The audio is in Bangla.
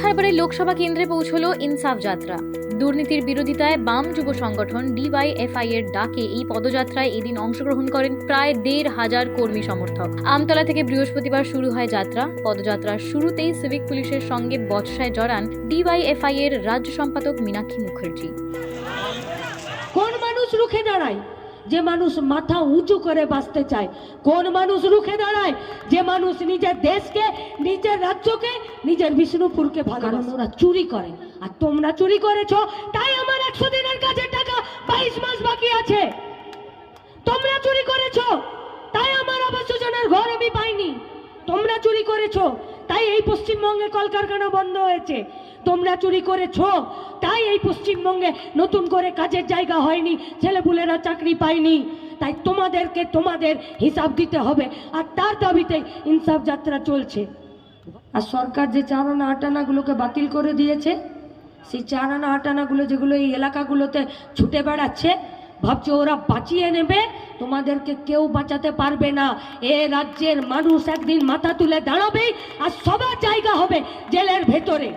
লোকসভা কেন্দ্রে পৌঁছলো ইনসাফ যাত্রা। দুর্নীতির বিরোধিতায় বাম যুব সংগঠন ডিওয়াইএফআই এর ডাকে এই পদযাত্রায় এদিন অংশগ্রহণ করেন প্রায় দেড় হাজার কর্মী সমর্থক। আমতলা থেকে বৃহস্পতিবার শুরু হয় যাত্রা। পদযাত্রার শুরুতেই সিভিক পুলিশের সঙ্গে বচসায় জড়ান ডিওয়াইএফআই এর রাজ্য সম্পাদক মীনাক্ষী মুখার্জি। কোন মানুষ রুখে দাঁড়ায়? যে মানুষ মাথা উঁচু করে বাঁচতে চায়, কোন মানুষ রুখে দাঁড়ায়? যে মানুষ নিজের দেশকে, নিজের রাজ্যকে, নিজের বিষ্ণুপুরকে ভালোবাসে। চুরি করে। আর তোমরা চুরি করেছ, তাই আমার একশো দিনের কাজের টাকা বাইশ মাস বাকি আছে। তোমরা চুরি করেছ, তাই আমার আবাস যোজনার ঘর আমি পাইনি। তোমরা চুরি করেছ, তাই এই পশ্চিমবঙ্গে কলকারখানা বন্ধ হয়েছে। তোমরা চুরি করেছ? তাই এই পশ্চিমবঙ্গে নতুন করে কাজের জায়গা হয়নি, ছেলেপুলেরা চাকরি পায়নি। তাই তোমাদেরকে তোমাদের হিসাব দিতে হবে, আর তার দাবিতে ইনসাফ যাত্রা চলছে। আর সরকার যে চার আনা আট আনাগুলোকে বাতিল করে দিয়েছে, সেই চার আনা আট আনাগুলো যেগুলো এই এলাকাগুলোতে ছুটে বেড়াচ্ছে, ভাবছে ওরা বাঁচিয়ে নেবে, তোমাদেরকে কেউ বাঁচাতে পারবে না। এ রাজ্যের মানুষ একদিন মাথা তুলে দাঁড়াবেই, আর সবার জায়গা হবে জেলের ভেতরে।